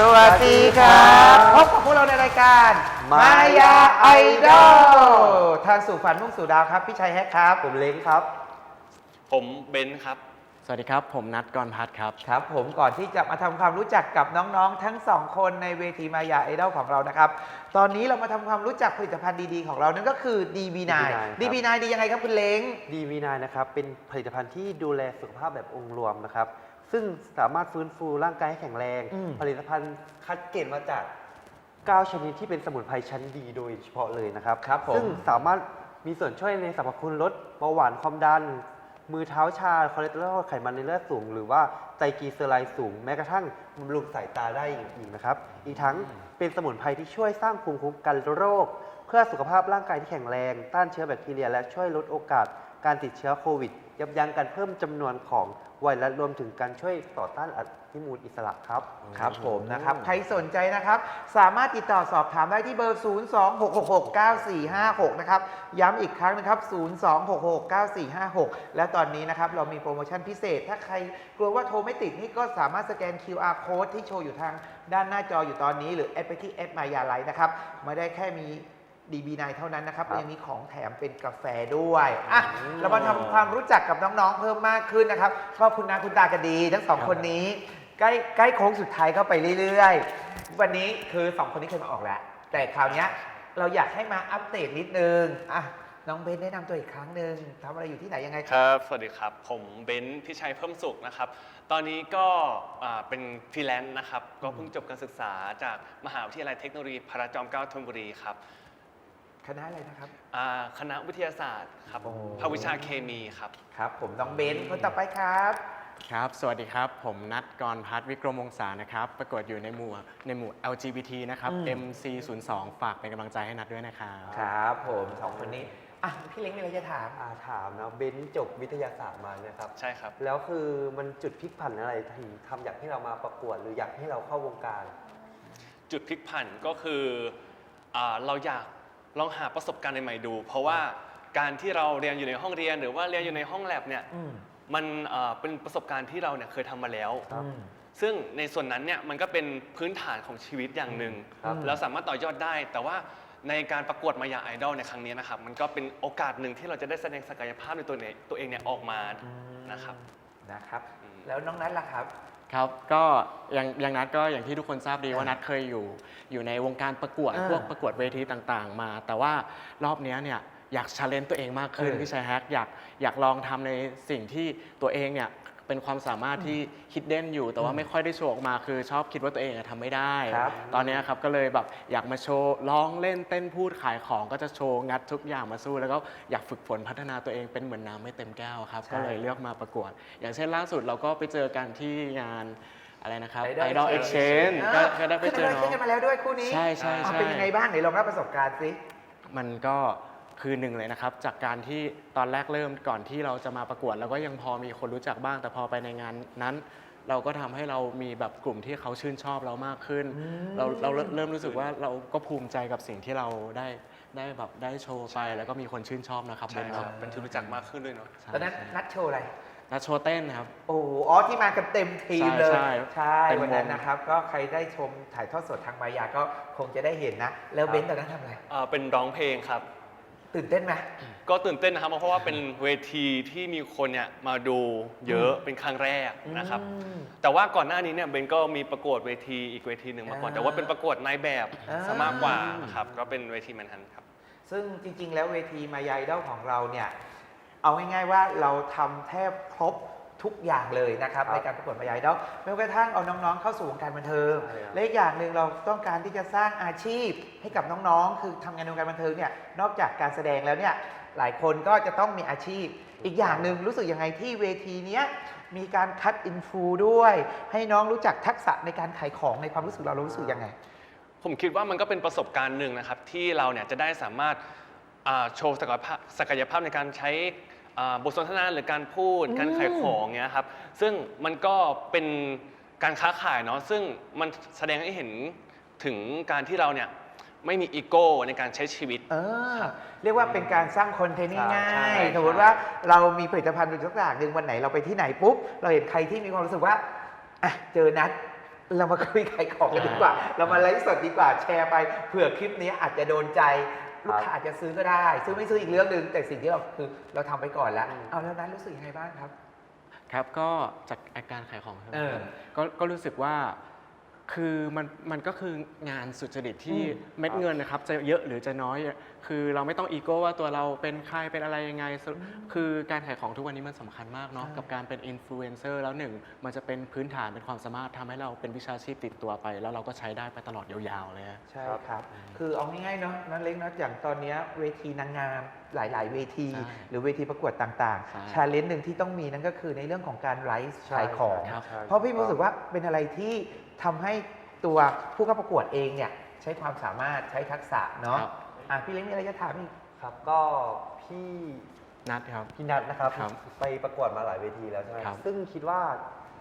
สวัสดีครับ พบกับพวกเราในรายการ มายาไอดอลทางสู่ฝันมุ่งสู่ดาวครับ พี่ชัยแฮกครับ ผมเล้งครับ ผมเบนซ์ครับ สวัสดีครับ ผมนัทกรพัฒน์ครับ ครับ ผมก่อนที่จะมาทำความรู้จักกับน้องๆ ทั้งสองคนในเวทีมายาไอดอลของเรานะครับ ตอนนี้เรามาทำความรู้จักผลิตภัณฑ์ดีๆ ของเรานั่นก็คือ DB9 ครับ DB9 ดียังไงครับคุณเล้ง ดีวีนนะครับเป็นผลิตภัณฑ์ที่ดูแลสุขภาพแบบองค์รวมนะครับ ซึ่งสามารถฟื้นฟูร่างกายให้แข็งแรง อืม ผลิตภัณฑ์คัดเกณฑ์มาจาก 9 ชนิดที่เป็นสมุนไพรชั้นดีโดยเฉพาะเลยนะครับ ครับผม ซึ่งสามารถมีส่วนช่วยในสรรพคุณลดเบาหวานความดัน มือเท้าชาคอเลสเตอรอลไขมันในเลือดสูง หรือว่าไตรกลีเซอไรด์สูง แม้กระทั่งบำรุงสายตาได้อีกนะครับ อีกทั้งเป็นสมุนไพรที่ช่วยสร้างภูมิคุ้มกันโรค เพื่อสุขภาพร่างกายที่แข็งแรง ต้านเชื้อแบคทีเรีย และช่วยลดโอกาส การติดเชื้อโควิด ยับยั้งการเพิ่มจำนวนของ ไวรัสรวมถึงการช่วยต่อต้านอนุมูลอิสระครับ ครับผมนะครับ ใครสนใจนะครับ สามารถติดต่อสอบถามได้ที่เบอร์ 026669456 นะครับ ย้ำอีกครั้งนะครับ 026669456 และตอนนี้นะครับ เรามีโปรโมชั่นพิเศษ ถ้าใครกลัวว่าโทรไม่ติดนี่ก็สามารถสแกน QR code ที่โชว์อยู่ทางด้านหน้าจออยู่ตอนนี้ หรือแอดไปที่แอดมายาไลท์นะครับ ไม่ได้แค่มี DB9 เท่านั้นนะครับครับยังมีของแถมเป็นกาแฟด้วยอะเรามาทำความรู้จักกับน้องๆ เพิ่มมากขึ้นนะครับก็คุณนาคุณตากันดี ทั้งสองคนนี้ใกล้ใกล้โค้งสุดท้ายเข้าไปเรื่อยๆ วันนี้คือสองคนนี้เคยมาออกแล้ว แต่คราวเนี้ยเราอยากให้มาอัปเดตนิดนึงอะน้องเบนแนะนำตัวอีกครั้งหนึ่งทำอะไรอยู่ที่ไหนยังไงครับสวัสดีครับ ผมเบนซ์พิชัยเพิ่มสุขนะครับ ตอนนี้ก็อ่าเป็นฟรีแลนซ์นะครับ ก็เพิ่งจบการศึกษาจากมหาวิทยาลัยเทคโนโลยีพระจอมเกล้าธนบุรีครับ คณะอะไรนะครับ อ่าคณะวิทยาศาสตร์ครับโอ้ ภาควิชาเคมีครับ ครับ ผมน้องเบนคนต่อไปครับ ครับ สวัสดีครับ ผมนัทกรพัฒน์วิกรมวงศานะครับ ประกวดอยู่ในหมู่ในหมู่ LGBT นะครับ อืม MC02 ฝากเป็นกำลังใจให้นัทด้วยนะครับ ครับ ผมสองคนนี้อะพี่เล้งมีอะไรจะถาม อาถามนะเบนซ์จบวิทยาศาสตร์มาเนี่ยครับ ใช่ครับ แล้วคือมันจุดพลิกผันอะไรถึงทำอยากให้เรามาประกวด หรืออยากให้เราเข้าวงการ จุดพลิกผันก็คืออาเราอยาก ลองหาประสบการณ์ใหม่ๆดู เพราะว่าการที่เราเรียนอยู่ในห้องเรียน หรือว่าเรียนอยู่ในห้องแลบเนี่ยอืมมันอ่าเป็นประสบการณ์ที่เราเนี่ยเคยทำมาแล้ว ครับอืมซึ่งในส่วนนั้นเนี่ยมันก็เป็นพื้นฐานของชีวิตอย่างหนึ่งครับแล้วสามารถต่อยอดได้ แต่ว่าในการประกวดมายาไอดอลในครั้งนี้นะครับ มันก็เป็นโอกาสหนึ่งที่เราจะได้แสดงศักยภาพในตัวเนี่ยตัวเองเนี่ยออกมานะครับ นะครับอืมแล้วน้องนัทล่ะครับ ครับก็อย่างอย่างนัทก็อย่างที่ทุกคนทราบดีว่านัทเคยอยู่ อยู่ในวงการประกวดอ่าพวกประกวดเวทีต่างๆ มา แต่ว่ารอบเนี้ยเนี่ยอยากชาเลนจ์ตัวเองมากขึ้นเออพี่ชายแฮกอยากอยากลองทำในสิ่งที่ตัวเองเนี่ย เป็นความสามารถที่คิดเด่นอยู่ แต่ว่าไม่ค่อยได้โชว์ออกมาคือชอบคิดว่าตัวเองอะทำไม่ได้ ครับ ตอนเนี้ยครับก็เลยแบบอยากมาโชว์ร้องเล่นเต้นพูดขายของก็จะโชว์งัดทุกอย่างมาสู้ แล้วก็อยากฝึกฝนพัฒนาตัวเองเป็นเหมือนน้ำไม่เต็มแก้วครับใช่ก็เลยเลือกมาประกวด อย่างเช่นล่าสุดเราก็ไปเจอกันที่งานอะไรนะครับ Idol Idol Exchange Exchange ก็ก็ได้ไปขึ้นเจอมาน้อขึ้นงกันมาแล้วด้วยคู่นี้ใช่ใช่อะใช่ เป็นยังไงบ้างไหนลองเล่าประสบการณ์สิ มันก็ คือหนึ่งเลยนะครับ จากการที่ตอนแรกเริ่มก่อนที่เราจะมาประกวดเราก็ยังพอมีคนรู้จักบ้าง แต่พอไปในงานนั้น เราก็ทำให้เรามีแบบกลุ่มที่เขาชื่นชอบเรามากขึ้นอืมเราเราเริ่มเริ่มรู้สึกว่าเราก็ภูมิใจกับสิ่งที่เราได้ได้แบบได้โชว์ไปแล้วก็มีคนชื่นชอบนะครับใช่เนครับเนาะเป็นที่รู้จักมากขึ้นด้วยเนาะใช่ตอนนั้นใช่นัดโชว์อะไรนัดโชว์เต้นครับ โอ้โหอ๋อที่มากันเต็มทีมเลย ใช่ใช่เต็มวงวันนั้นนะครับ ก็ใครได้ชมถ่ายทอดสดทางมายาก็คงจะได้เห็นนะ แล้วเบนซ์ตอนนั้นทำอะไรอ่าเป็นร้องเพลงครับ ตื่นเต้นไหม ก็ตื่นเต้นนะครับ เพราะว่าเป็นเวทีที่มีคนเนี่ยมาดูเยอะเป็นครั้งแรกนะครับ อืมแต่ว่าก่อนหน้านี้เนี่ยเบนก็มีประกวดเวทีอีกเวทีหนึ่งมาก่อน อ่าแต่ว่าเป็นประกวดนายแบบอ่า ซะมากกว่าครับก็เป็นเวทีแมนฮันครับ ซึ่งจริง ๆ แล้วเวทีมายาไอดอลของเราเนี่ย เอาง่ายๆว่าเราทำแทบครบ ทุกอย่างเลยนะครับครับในการประกวดมายาไอดอลไม่ว่ากระทั่งเอาน้องๆ เข้าสู่วงการบันเทิงใช่ครับและอีกอย่างหนึ่งเราต้องการที่จะสร้างอาชีพให้กับน้องๆ คือทำงานในวงการบันเทิงเนี่ยนอกจากการแสดงแล้วเนี่ยหลายคนก็จะต้องมีอาชีพ อีกอย่างหนึ่งรู้สึกยังไงที่เวทีเนี้ยมีการคัดอินฟูด้วย ให้น้องรู้จักทักษะในการขายของในความรู้สึกเราเรารู้สึกยังไง ผมคิดว่ามันก็เป็นประสบการณ์หนึ่งนะครับที่เราเนี่ยจะได้สามารถอ่าโชว์ศักยภาพศักยภาพในการใช้ อ่าบทสนทนาหรือการพูดอืมการขายของเนี้ยครับซึ่งมันก็เป็นการค้าขายเนาะซึ่งมันแสดงให้เห็นถึงการที่เราเนี่ยไม่มีอีโก้ในการใช้ชีวิต เออเรียกว่าเป็นการสร้างคอนเทนต์ใช่ง่าใช่ยๆสมมติว่าเรามีผลิตภัณฑ์หรือสักอย่างหนึ่งวันไหนเราไปที่ไหนปุ๊บ เราเห็นใครที่มีความรู้สึกว่าอะเจอนัด เรามาคุยขายของกันดีกว่า เรามาไลฟ์สดดีกว่าแชร์ไปเผื่อคลิปนี้อาจจะโดนใจ ลูกค้าอาจจะซื้อก็ได้ ซื้อไม่ซื้ออีกเรื่องหนึ่งแต่สิ่งที่เราคือเราทำไปก่อนแล้ว เอาแล้วนั้นรู้สึกยังไงบ้างครับ ครับก็จากอาการขายของเพิ่มเออเติมก็ก็รู้สึกว่า คือมันมันก็คืองานสุจริตที่อืมเม็ดเงินนะครับจะเยอะหรือจะน้อย คือเราไม่ต้องอีโก้ว่าตัวเราเป็นใครเป็นอะไรยังไงสรุปคือการขายของทุกวันนี้มันสำคัญมากเนาะใช่กับการเป็นอินฟลูเอนเซอร์แล้วหนึ่งมันจะเป็นพื้นฐานเป็นความสามารถทำให้เราเป็นวิชาชีพติดตัวไป แล้วเราก็ใช้ได้ไปตลอดยาวๆเลยฮะ ใช่ครับ คือเอาง่ายๆเนาะนั่นเล็กเนาะอย่างตอนเนี้ยเวทีนางงามหลายๆ เวที ใช่หรือเวทีประกวดต่างใช่ ๆ ชาเลนจ์หนึ่งที่ต้องมีนั่นก็คือในเรื่องของการไลฟ์ใช่ขายของ ครับใช่เพราะพี่รู้สึกว่าเป็นอะไรที่ ทำให้ตัวผู้เข้าประกวดเองเนี่ยใช้ความสามารถใช้ทักษะเนาะครับ อะพี่เล็กมีอะไรจะถามอีก ครับก็พี่นัดครับ พี่นัทนะครับครับไปประกวดมาหลายเวทีแล้วใช่ไหมครับซึ่งคิดว่า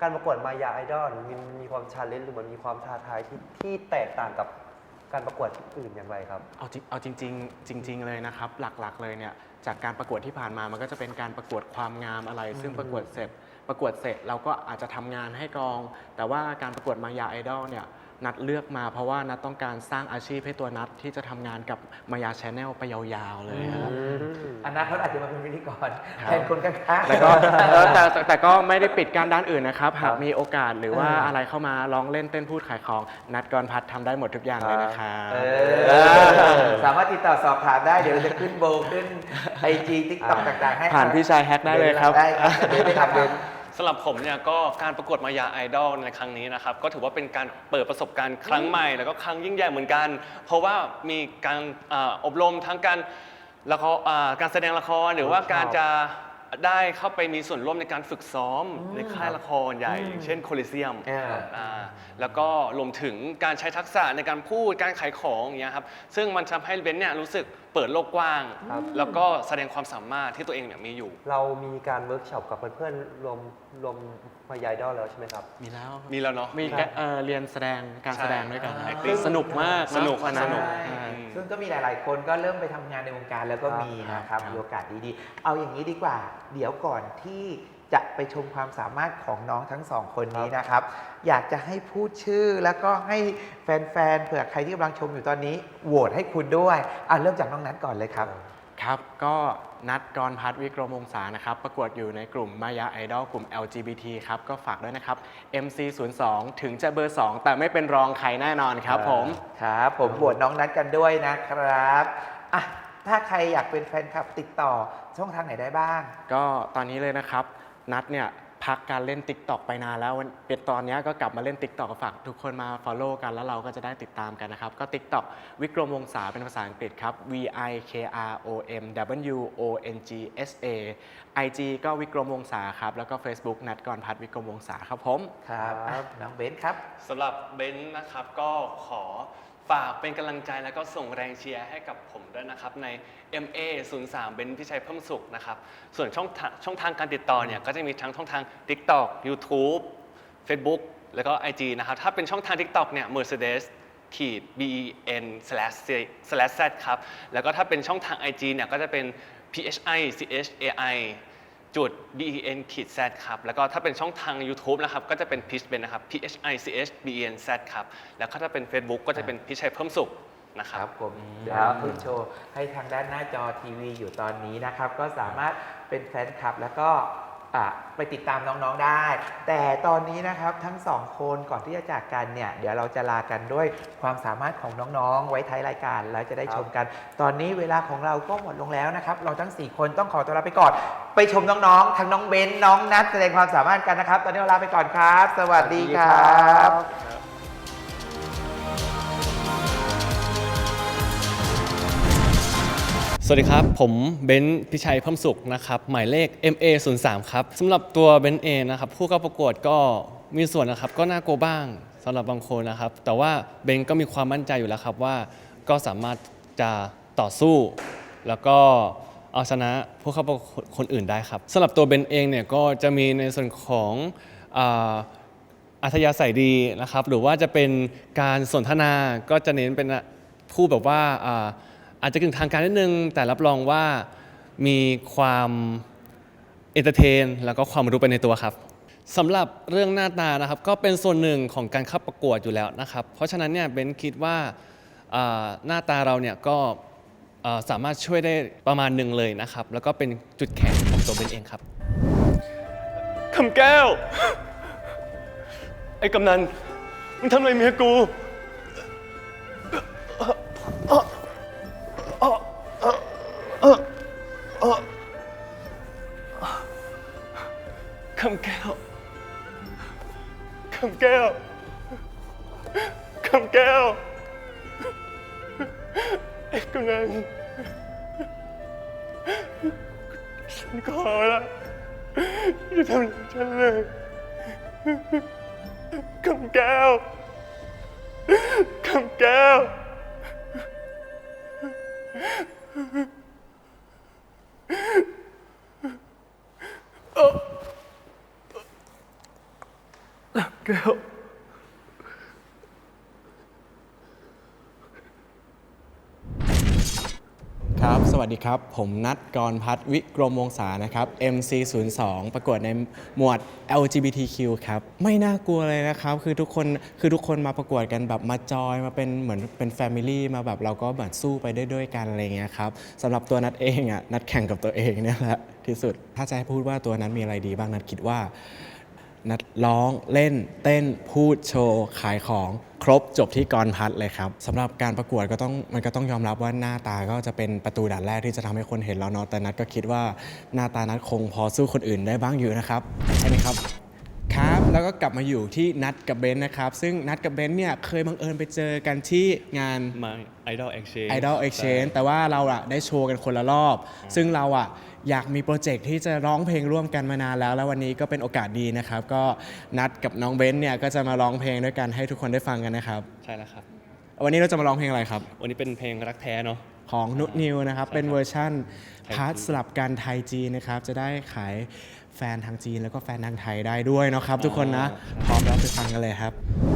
การประกวดมายาไอดอลมันมีความชาเลนจ์หรือมันมีความท้าทายที่ที่แตกต่างกับการประกวดที่อื่นอย่างไรครับ เอาจริงเอาจริงๆจริง ๆ เลยนะครับ หลักๆเลยเนี่ยจากการประกวดที่ผ่านมามันก็จะเป็นการประกวดความงามอะไร ซึ่งประกวดเสร็จ ประกวดเสร็จเราก็อาจจะทำงานให้กอง แต่ว่าการประกวดมายาไอดอลเนี่ยนัดเลือกมาเพราะว่านัดต้องการสร้างอาชีพให้ตัวนัดที่จะทำงานกับมายาชแนลไปยาวๆเลยครับอนาคตอาจจะมาเป็นพิธีกรครับแทนคนข้างๆแล้วก็เออแต่แต่แต่ก็ไม่ได้ปิดการด้านอื่นนะครับ หากครับมีโอกาสหรือว่าเออออะไรเข้ามาร้องเล่นเต้นพูดขายของ นัดกรพัฒน์ทำได้หมดทุกอย่างเลยนะครับเออสามารถติดต่อสอบถามได้เดี๋ยวจะขึ้นโบขึ้นไอจีทิกต็อกต่างๆให้ผ่านพี่ชายแฮกได้เลยครับได้ครับเดี๋ยวไปทำเดิน สำหรับผมเนี่ยก็การประกวดมายาไอดอลในครั้งนี้นะครับก็ถือว่าเป็นการเปิดประสบการณ์ครั้งใหม่ แล้วก็ครั้งยิ่งใหญ่เหมือนกัน เพราะว่ามีการอาอบรมทั้งการละครอ่าการแสดงละครหรือว่าการจะ ได้เข้าไปมีส่วนร่วมในการฝึกซ้อมในค่ายละครใหญ่อย่างเช่นโคลิเซียมอ่า อ่าแล้วก็รวมถึงการใช้ทักษะในการพูดการขายของอย่างเงี้ยครับซึ่งมันทำให้เบนซ์เนี่ยรู้สึกเปิดโลกกว้าง ครับ แล้วก็แสดงความสามารถที่ตัวเองเนี่ยมีอยู่ เรามีการเวิร์กช็อปกับเพื่อนๆรวมรวม มายาไอดอลแล้วใช่ไหมครับ มีแล้วมีแล้วเนาะ มีแกเอ่อเรียนแสดงการใช่แสดงด้วยกันอ่า acting สนุกมากะสนุกวันนั้นสนุก ใช่ซึ่งก็มีหลาย ๆ คนก็เริ่มไปทำงานในวงการแล้วก็ครับมีนะครับครับ มีโอกาสดี ๆ เอาอย่างนี้ดีกว่า เดี๋ยวก่อนที่จะไปชมความสามารถของน้องทั้งสองคนนี้นะครับ อยากจะให้พูดชื่อแล้วก็ให้แฟน ๆ เผื่อใครที่กำลังชมอยู่ตอนนี้โหวตให้คุณด้วยอะเริ่มจากน้องนัทก่อนเลยครับ ครับก็นัดกรพัฒน์วิกรมวงศานะครับ ประกวดอยู่ในกลุ่มมายาไอดอลกลุ่ม LGBT ครับ ก็ฝากด้วยนะครับ MC 0 2ถึงจะเบอร์ 2 แต่ไม่เป็นรองใครแน่นอนครับผม ครับ ผมบวชน้องนัดกันด้วยนะครับอะถ้าใครอยากเป็นแฟนคลับติดต่อช่องทางไหนได้บ้าง ก็ตอนนี้เลยนะครับ นัดเนี่ย พักการเล่น Tik t o อกไปนานแล้ววันเป็นตอนเนี้ยก็กลับมาเล่น Tik t o อกฝากทุกคนมา Follow กันแล้วเราก็จะได้ติดตามกันนะครับ ก็ Tik t o อกวิกรมวงศาเป็นภาษาอังกฤษครับ V I K R O M W O N G S A IG ก็วิกรมวงศาครับ แล้วก็ Facebook นัดกรพัฒน์วิกรมวงศาครับผมครับครับ น้องเบนซ์ครับ สำหรับเบนซ์นะครับก็ขอ ฝากเป็นกำลังใจแล้วก็ส่งแรงเชียร์ให้กับผมด้วยนะครับ ใน MA 0 3เบนพิชัยเพิ่มสุขนะครับ ส่วนช่องทางช่องทางการติดต่อเนี่ยก็จะมีทั้งช่องทาง TikTok YouTube Facebook แล้วก็ IG นะครับ ถ้าเป็นช่องทาง TikTok เนี่ย Mercedes ขีด B E N slash slash Z ครับ แล้วก็ถ้าเป็นช่องทาง IG เนี่ยก็จะเป็น P H I C H A I จุด B E N ขีด Z ครับ แล้วก็ถ้าเป็นช่องทาง YouTube นะครับ ก็จะเป็น p i c h เบนนะครับ P H I C H B E N Z ครับ แล้วก็ถ้าเป็น Facebook ก็จะเป็นพิชัยเพิ่มสุขนะคครัรับผมเดี๋ยวครับขึ้นโชว์ให้ทางด้านหน้าจอทีวีอยู่ตอนนี้นะครับ ก็สามารถเป็นแฟนคลับแล้วก็ ไปติดตามน้องๆได้ แต่ตอนนี้นะครับทั้งสองคนก่อนที่จะจากกันเนี่ย เดี๋ยวเราจะลากันด้วยความสามารถของน้องๆ ไว้ท้ายรายการแล้วจะได้ชมกัน ตอนนี้เวลาของเราก็หมดลงแล้วนะครับ เราทั้ง 4 คนต้องขอตัวลาไปก่อน ไปชมน้องๆ ทั้งน้องเบนซ์น้องนัทแสดงความสามารถกันนะครับ ตอนนี้เราลาไปก่อนครับ สวัสดีครับ สวัสดีครับ ผมเบนซ์พิชัยเพิ่มสุขนะครับ หมายเลข MA 0 3 ครับสำหรับตัวเบนซ์เองนะครับผู้เข้าประกวดก็มีส่วนนะครับ ก็น่ากลัวบ้างสำหรับบางคนนะครับ แต่ว่าเบนซ์ก็มีความมั่นใจอยู่แล้วครับว่าก็สามารถจะต่อสู้ แล้วก็เอาชนะผู้เข้าประกวดคนอื่นได้ครับสำหรับตัวเบนซ์เองเนี่ยก็จะมีในส่วนของอาอัธยาศัยดีนะครับ หรือว่าจะเป็นการสนทนาก็จะเน้นเป็นผู้แบบว่าอ่า อาจจะกึ่งทางการนิดนึง แต่รับรองว่ามีความเอนเตอร์เทน แล้วก็ความรู้ไปในตัวครับสำหรับเรื่องหน้าตานะครับ ก็เป็นส่วนหนึ่งของการเข้าประกวดอยู่แล้วนะครับ เพราะฉะนั้นเนี่ยเบนคิดว่าอ่าหน้าตาเราเนี่ยก็อ่าสามารถช่วยได้ประมาณหนึ่งเลยนะครับ แล้วก็เป็นจุดแข็งของตัวเบนเองครับคำแก้ว ไอ้กำนันมึงทำอะไรเมียกู ฉันขอละอย่าทำอะไรฉันเลยคำแก้วคำแก้ว แก้ว ครับ สวัสดีครับ ผมนัทกรพัฒวิกรมวงศานะครับ MC02 ประกวดในหมวด LGBTQ ครับ ไม่น่ากลัวเลยนะครับ คือทุกคนคือทุกคนมาประกวดกันแบบมาจอยมาเป็นเหมือนเป็นแฟมิลี่มาแบบเราก็เหมือนสู้ไปได้ด้วยกันอะไรเงี้ยครับสำหรับตัวนัทเองอะนัทแข่งกับตัวเองเนี่ยแหละที่สุด ถ้าจะให้พูดว่าตัวนั้นมีอะไรดีบ้างนัทคิดว่านัดร้องเล่นเต้นพูดโชว์ ขายของ ครบจบที่กรพัฒน์เลยครับสำหรับการประกวดก็ต้องมันก็ต้องยอมรับว่าหน้าตาก็จะเป็นประตูด่านแรกที่จะทำให้คนเห็นเราเนาะแต่นัดก็คิดว่าหน้าตานัดคงพอสู้คนอื่นได้บ้างอยู่นะครับใช่ไหมครับครับแล้วก็กลับมาอยู่ที่นัดกับเบนซ์นะครับ ซึ่งนัดกับเบนซ์เนี่ยเคยบังเอิญไปเจอกันที่งานมา Idol Exchange Idol Exchange แต่ว่าเราอะได้โชว์กันคนละรอบ ซึ่งเราอะ อยากมีโปรเจกต์ที่จะร้องเพลงร่วมกันมานานแล้ว แล้ววันนี้ก็เป็นโอกาสดีนะครับ ก็นัดกับน้องเบนซ์เนี่ยก็จะมาร้องเพลงด้วยกันให้ทุกคนได้ฟังกันนะครับ ใช่แล้วครับ วันนี้เราจะมาร้องเพลงอะไรครับ วันนี้เป็นเพลงรักแท้เนาะ ของนุนิวนะครับใช่ครับเป็นเวอร์ชั่นไทยพาร์ทสลับกันไทยจีนนะครับ จะได้ขายแฟนทางจีนแล้วก็แฟนทางไทยได้ด้วยเนาะครับ ทุกคนนะพร้อมแล้วไปฟังกันเลยครับ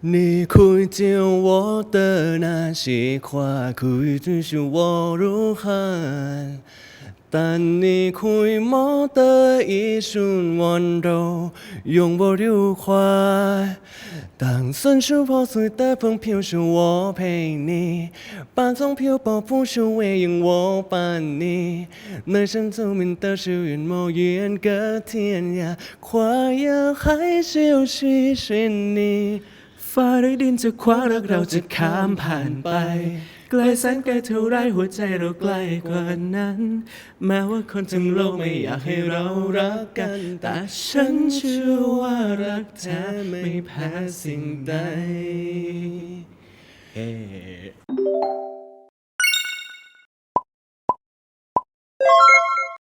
你会见我的那些话，可以只是我如寒。但你回眸的一瞬温柔，永不留怀。当损失破碎的风飘时，我陪你；把从漂泊不是为迎我伴你。能生透明的是云某远隔天涯，跨越海是细寻你。 ฟ้าหรือดินจะคว้ารักเราจะข้ามผ่านไปไกลแสนไกลเท่าไรหัวใจเราใกล้กว่านั้น แม้ว่าคนทั้งโลกไม่อยากให้เรารักกัน แต่ฉันเชื่อว่ารักแท้ไม่แพ้สิ่งใดเออ